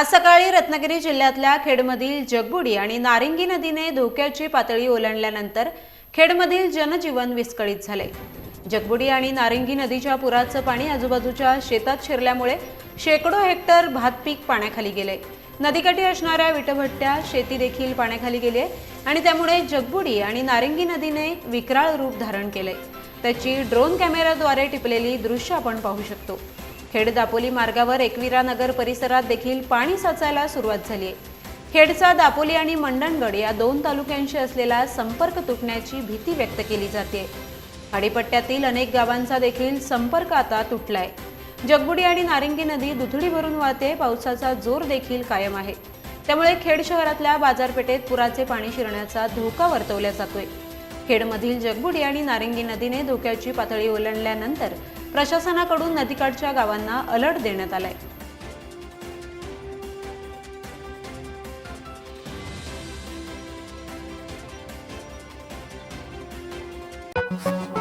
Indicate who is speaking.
Speaker 1: आज सकाळी रत्नागिरी जिल्ह्यातल्या खेडमधील जगबुडी आणि नारिंगी नदीने धोक्याची पातळी ओलांडल्यानंतर खेडमधील जनजीवन विस्कळीत झाले. जगबुडी आणि नारिंगी नदीच्या पुराचं पाणी आजूबाजूच्या शेतात शिरल्यामुळे शेकडो हेक्टर भात पीक पाण्याखाली गेले. नदीकाठी असणाऱ्या विटभट्ट्या शेती देखील पाण्याखाली गेली आणि त्यामुळे जगबुडी आणि नारिंगी नदीने विकराळ रूप धारण केले. त्याची ड्रोन कॅमेऱ्याद्वारे टिपलेली दृश्य आपण पाहू शकतो. खेड दापोली मार्गावर एकविरा नगर परिसरात देखील पाणी साचायला सुरुवात झाली आहे. खेडचा दापोली आणि मंडणगड या दोन तालुक्यांशी असलेला संपर्क तुटण्याची भीती व्यक्त केली जाते. आडीपट्ट्यातील अनेक गावांचा देखील संपर्क आता तुटलाय. जगबुडी आणि नारिंगी नदी दुथडी भरून वाहते पावसाचा जोर देखील कायम आहे. त्यामुळे खेड शहरातल्या बाजारपेठेत पुराचे पाणी शिरण्याचा धोका वर्तवला जातोय. खेडमधील जगबुडी आणि नारिंगी नदीने धोक्याची पातळी ओलांडल्यानंतर प्रशासनाकडून नदीकाठच्या गावांना अलर्ट देण्यात आलाय Thank you.